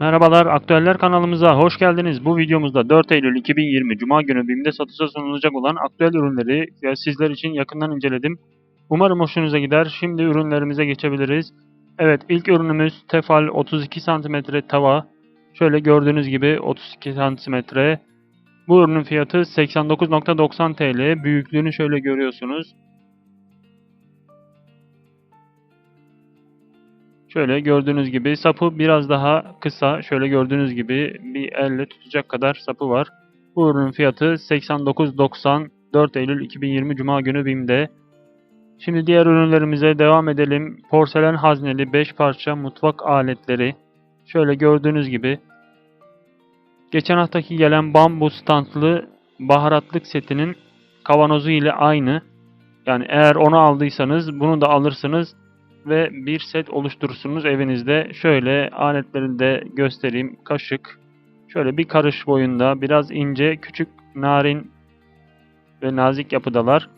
Merhabalar, Aktüeller kanalımıza hoş geldiniz. Bu videomuzda 4 Eylül 2020 Cuma günü BİM'de satışa sunulacak olan aktüel ürünleri sizler için yakından inceledim. Umarım hoşunuza gider. Şimdi ürünlerimize geçebiliriz. Evet, ilk ürünümüz Tefal 32 cm tava. Şöyle gördüğünüz gibi 32 cm. Bu ürünün fiyatı 89.90 TL. Büyüklüğünü şöyle görüyorsunuz. Şöyle gördüğünüz gibi sapı biraz daha kısa. Şöyle gördüğünüz gibi bir elle tutacak kadar sapı var. Bu ürünün fiyatı 89.90 4 Eylül 2020 Cuma günü BİM'de. Şimdi diğer ürünlerimize devam edelim. Porselen hazneli 5 parça mutfak aletleri. Şöyle gördüğünüz gibi. Geçen haftaki gelen bambu standlı baharatlık setinin kavanozu ile aynı. Yani eğer onu aldıysanız bunu da alırsınız ve bir set oluşturursunuz evinizde. Şöyle aletlerini de göstereyim. Kaşık. Şöyle bir karış boyunda biraz ince, küçük, narin ve nazik yapıdalar.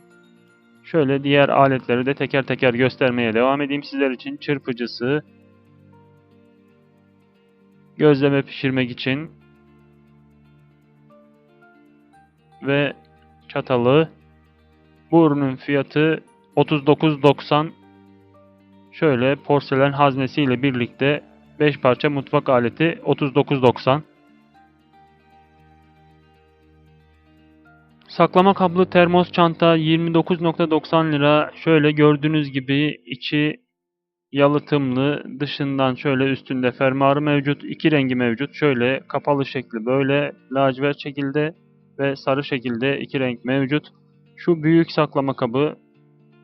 Şöyle diğer aletleri de teker teker göstermeye devam edeyim sizler için. Çırpıcısı, gözleme pişirmek için ve çatalı. Bu ürünün fiyatı 39.90 Şöyle porselen haznesi ile birlikte 5 parça mutfak aleti 39.90. Saklama kablı termos çanta 29.90 lira. Şöyle gördüğünüz gibi içi yalıtımlı, dışından şöyle üstünde fermuarı mevcut. iki rengi mevcut. Şöyle kapalı şekli böyle lacivert şekilde ve sarı şekilde iki renk mevcut. Şu büyük saklama kabı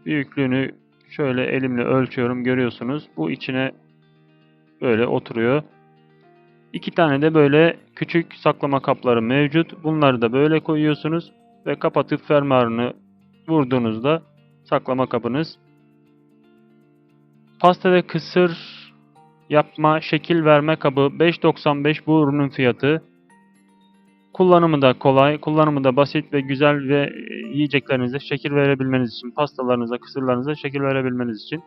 büyüklüğünü Şöyle elimle ölçüyorum görüyorsunuz. Bu içine böyle oturuyor. İki tane de böyle küçük saklama kapları mevcut. Bunları da böyle koyuyorsunuz ve kapatıp fermuarını vurduğunuzda saklama kabınız. Pasta ve kısır yapma, şekil verme kabı 5.95 bu ürünün fiyatı. Kullanımı da kolay, kullanımı da basit ve güzel ve e, yiyeceklerinize şekil verebilmeniz için, pastalarınıza, kısırlarınıza şekil verebilmeniz için.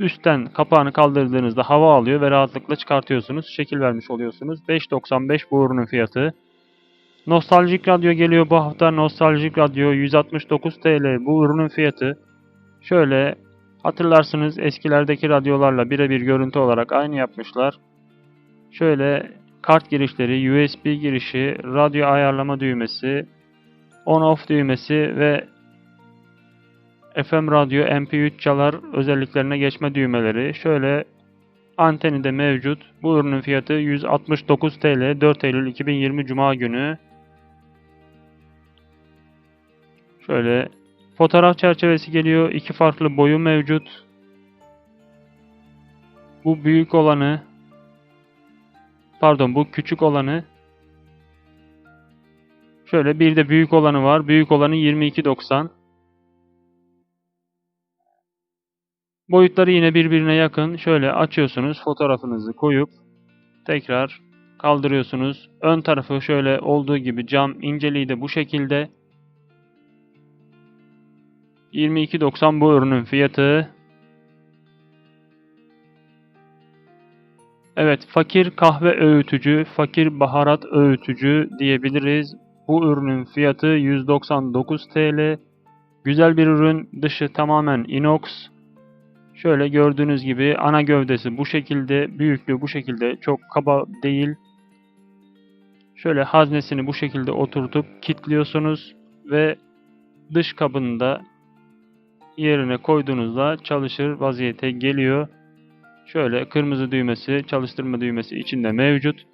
Üstten kapağını kaldırdığınızda hava alıyor ve rahatlıkla çıkartıyorsunuz. Şekil vermiş oluyorsunuz. 5.95 bu ürünün fiyatı. Nostaljik Radyo geliyor bu hafta. Nostaljik Radyo 169 TL bu ürünün fiyatı. Şöyle hatırlarsınız eskilerdeki radyolarla birebir görüntü olarak aynı yapmışlar. Şöyle kart girişleri, USB girişi, radyo ayarlama düğmesi, on-off düğmesi ve FM radyo MP3 çalar özelliklerine geçme düğmeleri. Şöyle anteni de mevcut. Bu ürünün fiyatı 169 TL 4 Eylül 2020 Cuma günü. Şöyle fotoğraf çerçevesi geliyor. İki farklı boyu mevcut. Bu büyük olanı Pardon bu küçük olanı. Şöyle bir de büyük olanı var. Büyük olanı 22.90. Boyutları yine birbirine yakın. Şöyle açıyorsunuz fotoğrafınızı koyup tekrar kaldırıyorsunuz. Ön tarafı şöyle olduğu gibi cam inceliği de bu şekilde. 22.90 bu ürünün fiyatı. Evet, fakir kahve öğütücü, fakir baharat öğütücü diyebiliriz. Bu ürünün fiyatı 199 TL. Güzel bir ürün, dışı tamamen inox. Şöyle gördüğünüz gibi ana gövdesi bu şekilde, büyüklüğü bu şekilde çok kaba değil. Şöyle haznesini bu şekilde oturtup kilitliyorsunuz ve dış kabını da yerine koyduğunuzda çalışır vaziyete geliyor. Şöyle kırmızı düğmesi, çalıştırma düğmesi içinde mevcut.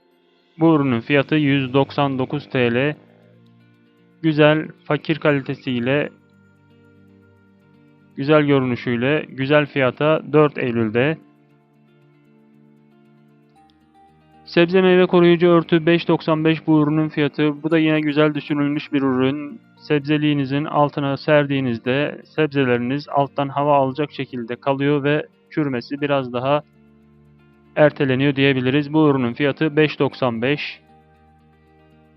Bu ürünün fiyatı 199 TL. Güzel, fakir kalitesiyle, güzel görünüşüyle, güzel fiyata 4 Eylül'de. Sebze meyve koruyucu örtü 5.95 bu ürünün fiyatı. Bu da yine güzel düşünülmüş bir ürün. Sebzeliğinizin altına serdiğinizde sebzeleriniz alttan hava alacak şekilde kalıyor ve çürümesi biraz daha erteleniyor diyebiliriz. Bu ürünün fiyatı 5.95.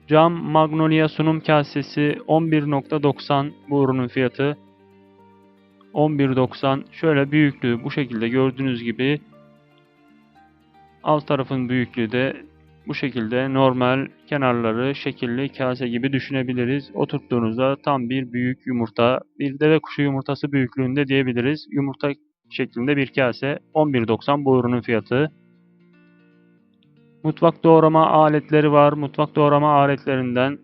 Cam Magnolia sunum kasesi 11.90 bu ürünün fiyatı. 11.90 şöyle büyüklüğü bu şekilde gördüğünüz gibi Alt tarafın büyüklüğü de bu şekilde normal kenarları şekilli kase gibi düşünebiliriz. Oturttuğunuzda tam bir büyük yumurta, bir deve kuşu yumurtası büyüklüğünde diyebiliriz. Yumurta şeklinde bir kase 11.90 bu ürünün fiyatı. Mutfak doğrama aletleri var. Mutfak doğrama aletlerinden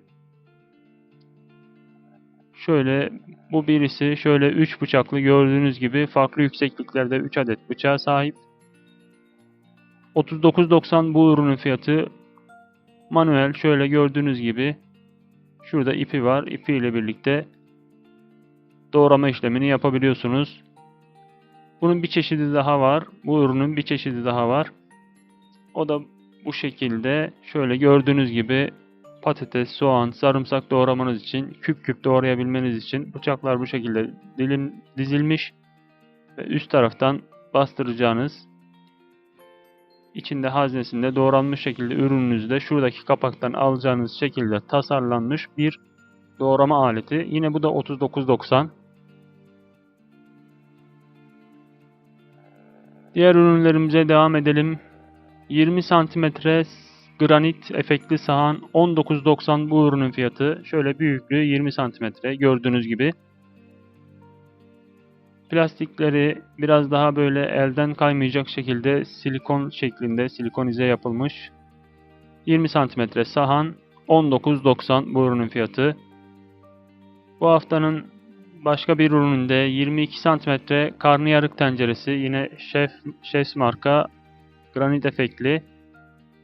şöyle bu birisi şöyle 3 bıçaklı gördüğünüz gibi farklı yüksekliklerde 3 adet bıçağa sahip. 39.90 bu ürünün fiyatı. Manuel şöyle gördüğünüz gibi şurada ipi var. İpi ile birlikte doğrama işlemini yapabiliyorsunuz. Bunun bir çeşidi daha var. Bu ürünün bir çeşidi daha var. O da bu şekilde şöyle gördüğünüz gibi patates, soğan, sarımsak doğramanız için, küp küp doğrayabilmeniz için bıçaklar bu şekilde dilim, dizilmiş ve üst taraftan bastıracağınız içinde haznesinde doğranmış şekilde ürününüzde şuradaki kapaktan alacağınız şekilde tasarlanmış bir doğrama aleti. Yine bu da 39.90. Diğer ürünlerimize devam edelim. 20 santimetre granit efektli sahan 19.90 bu ürünün fiyatı. Şöyle büyüklüğü 20 santimetre gördüğünüz gibi. Plastikleri biraz daha böyle elden kaymayacak şekilde silikon şeklinde silikonize yapılmış. 20 santimetre sahan 19.90 bu ürünün fiyatı. Bu haftanın başka bir ürününde 22 santimetre karnıyarık tenceresi yine Chef, Chef's marka granit efektli.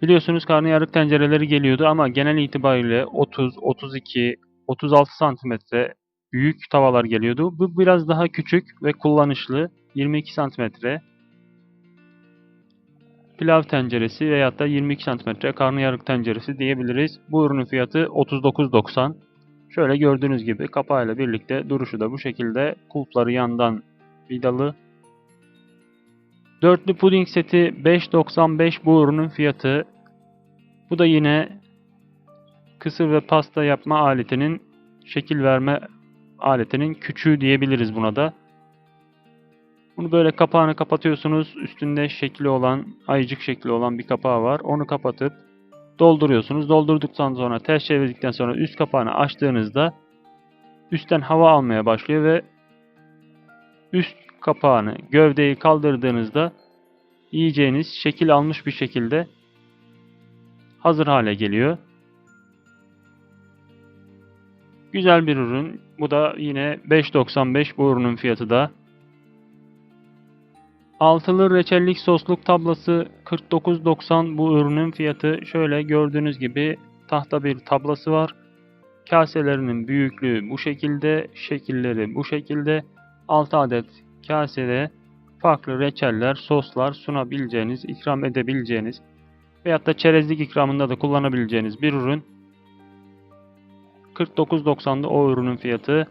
Biliyorsunuz karnıyarık tencereleri geliyordu ama genel itibariyle 30, 32, 36 santimetre büyük tavalar geliyordu. Bu biraz daha küçük ve kullanışlı 22 santimetre pilav tenceresi veyahut da 22 santimetre karnıyarık tenceresi diyebiliriz. Bu ürünün fiyatı 39.90. Şöyle gördüğünüz gibi kapağıyla birlikte duruşu da bu şekilde. Kulpları yandan vidalı. Dörtlü puding seti 5.95 bu ürünün fiyatı. Bu da yine kısır ve pasta yapma aletinin şekil verme aletinin küçüğü diyebiliriz buna da. Bunu böyle kapağını kapatıyorsunuz. Üstünde şekli olan, ayıcık şekli olan bir kapağı var. Onu kapatıp dolduruyorsunuz. Doldurduktan sonra ters çevirdikten sonra üst kapağını açtığınızda üstten hava almaya başlıyor ve üst kapağını, gövdeyi kaldırdığınızda yiyeceğiniz şekil almış bir şekilde hazır hale geliyor. Güzel bir ürün. Bu da yine 5.95 bu ürünün fiyatı da. Altılı reçellik sosluk tablası 49.90 bu ürünün fiyatı. Şöyle gördüğünüz gibi tahta bir tablası var. Kaselerinin büyüklüğü bu şekilde, şekilleri bu şekilde. 6 adet kasede farklı reçeller, soslar sunabileceğiniz, ikram edebileceğiniz veyahut da çerezlik ikramında da kullanabileceğiniz bir ürün. 49.90'da o ürünün fiyatı.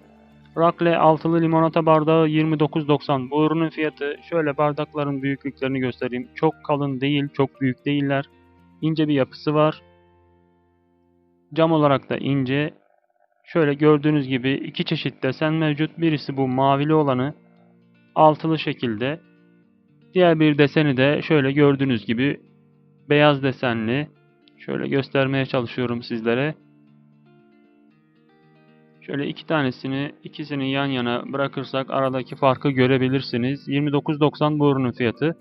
Rakle altılı limonata bardağı 29.90 bu ürünün fiyatı. Şöyle bardakların büyüklüklerini göstereyim. Çok kalın değil, çok büyük değiller. İnce bir yapısı var. Cam olarak da ince. Şöyle gördüğünüz gibi iki çeşit desen mevcut. Birisi bu mavili olanı altılı şekilde. Diğer bir deseni de şöyle gördüğünüz gibi beyaz desenli. Şöyle göstermeye çalışıyorum sizlere. Şöyle iki tanesini, ikisini yan yana bırakırsak aradaki farkı görebilirsiniz. 29.90 bu ürünün fiyatı.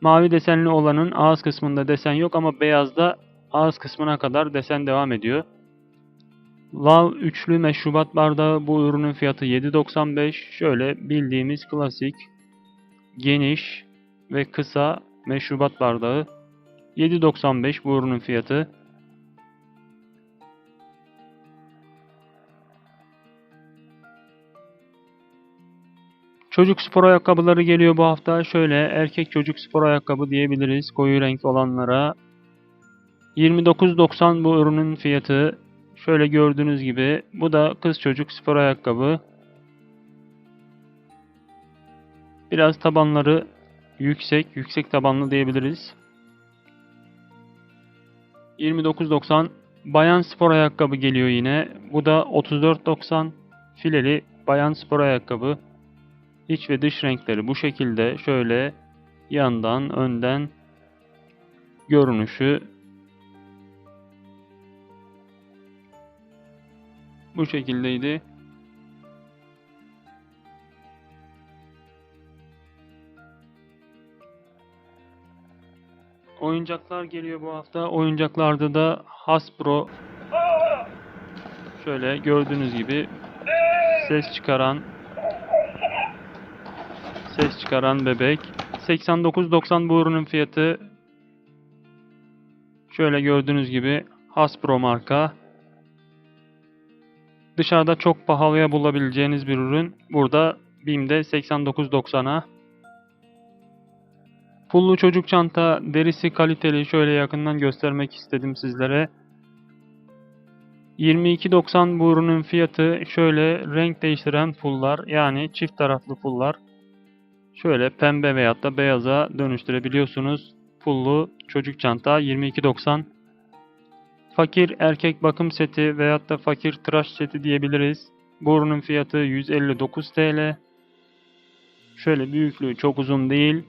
Mavi desenli olanın ağız kısmında desen yok ama beyazda ağız kısmına kadar desen devam ediyor. Lav üçlü meşrubat bardağı bu ürünün fiyatı 7.95. Şöyle bildiğimiz klasik geniş ve kısa meşrubat bardağı 7.95 bu ürünün fiyatı. Çocuk spor ayakkabıları geliyor bu hafta. Şöyle erkek çocuk spor ayakkabı diyebiliriz koyu renk olanlara. 29.90 bu ürünün fiyatı. Şöyle gördüğünüz gibi bu da kız çocuk spor ayakkabı. Biraz tabanları yüksek, yüksek tabanlı diyebiliriz. 29.90 bayan spor ayakkabı geliyor yine. Bu da 34.90 fileli bayan spor ayakkabı. İç ve dış renkleri bu şekilde şöyle yandan, önden görünüşü bu şekildeydi. Oyuncaklar geliyor bu hafta. Oyuncaklarda da Hasbro şöyle gördüğünüz gibi ses çıkaran ses çıkaran bebek. 89.90 bu ürünün fiyatı. Şöyle gördüğünüz gibi Hasbro marka. Dışarıda çok pahalıya bulabileceğiniz bir ürün. Burada BİM'de 89.90'a. Pullu çocuk çanta derisi kaliteli şöyle yakından göstermek istedim sizlere. 22.90 bu ürünün fiyatı şöyle renk değiştiren pullar yani çift taraflı pullar. Şöyle pembe veyahut da beyaza dönüştürebiliyorsunuz. Pullu çocuk çanta 22.90. Fakir erkek bakım seti veyahut da fakir tıraş seti diyebiliriz. Bu ürünün fiyatı 159 TL. Şöyle büyüklüğü çok uzun değil.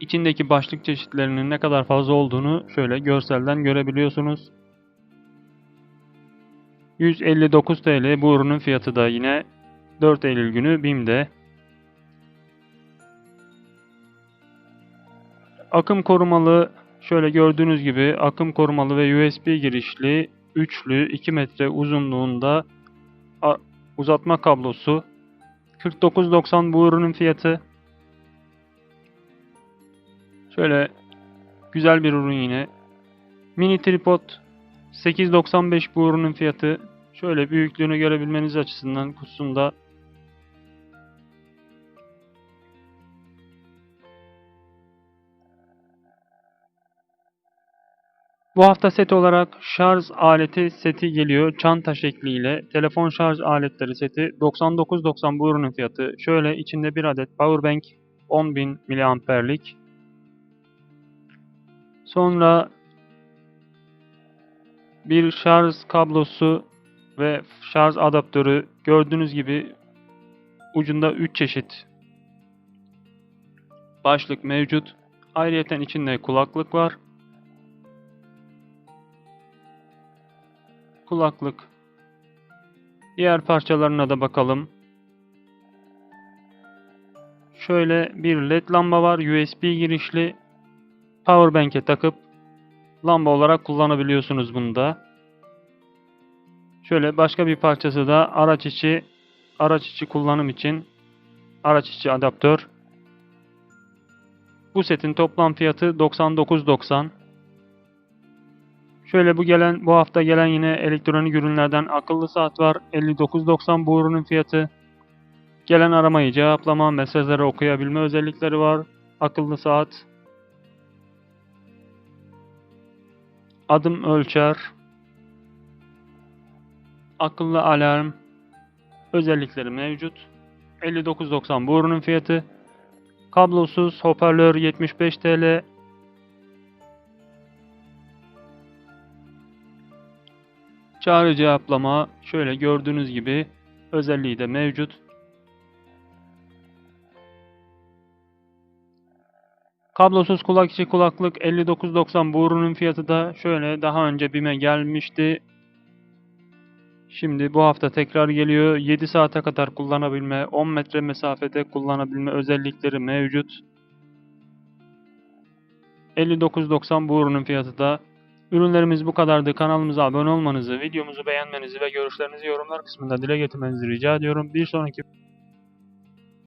İçindeki başlık çeşitlerinin ne kadar fazla olduğunu şöyle görselden görebiliyorsunuz. 159 TL bu ürünün fiyatı da yine 4 Eylül günü BİM'de. Akım korumalı şöyle gördüğünüz gibi akım korumalı ve USB girişli üçlü 2 metre uzunluğunda uzatma kablosu 49.90 bu ürünün fiyatı. Şöyle güzel bir ürün yine. Mini tripod 8.95 bu ürünün fiyatı. Şöyle büyüklüğünü görebilmeniz açısından kutusunda Bu hafta set olarak şarj aleti seti geliyor. Çanta şekliyle. Telefon şarj aletleri seti. 99.90 bu ürünün fiyatı. Şöyle içinde bir adet powerbank 10.000 miliamperlik. Sonra bir şarj kablosu ve şarj adaptörü gördüğünüz gibi ucunda 3 çeşit başlık mevcut. Ayrıyeten içinde kulaklık var. Kulaklık. Diğer parçalarına da bakalım. Şöyle bir led lamba var. USB girişli. Powerbank'e takıp lamba olarak kullanabiliyorsunuz bunu da. Şöyle başka bir parçası da araç içi araç içi kullanım için araç içi adaptör. Bu setin toplam fiyatı 99.90. Şöyle bu gelen bu hafta gelen yine elektronik ürünlerden akıllı saat var. 59.90 bu ürünün fiyatı. Gelen aramayı cevaplama, mesajları okuyabilme özellikleri var. Akıllı saat. Adım ölçer. Akıllı alarm özellikleri mevcut. 59.90 bu ürünün fiyatı. Kablosuz hoparlör 75 TL. Çağrı cevaplama şöyle gördüğünüz gibi özelliği de mevcut. Kablosuz kulak içi kulaklık 59.90 bu ürünün fiyatı da şöyle daha önce BİM'e gelmişti. Şimdi bu hafta tekrar geliyor. 7 saate kadar kullanabilme, 10 metre mesafede kullanabilme özellikleri mevcut. 59.90 bu ürünün fiyatı da. Ürünlerimiz bu kadardı. Kanalımıza abone olmanızı, videomuzu beğenmenizi ve görüşlerinizi yorumlar kısmında dile getirmenizi rica ediyorum. Bir sonraki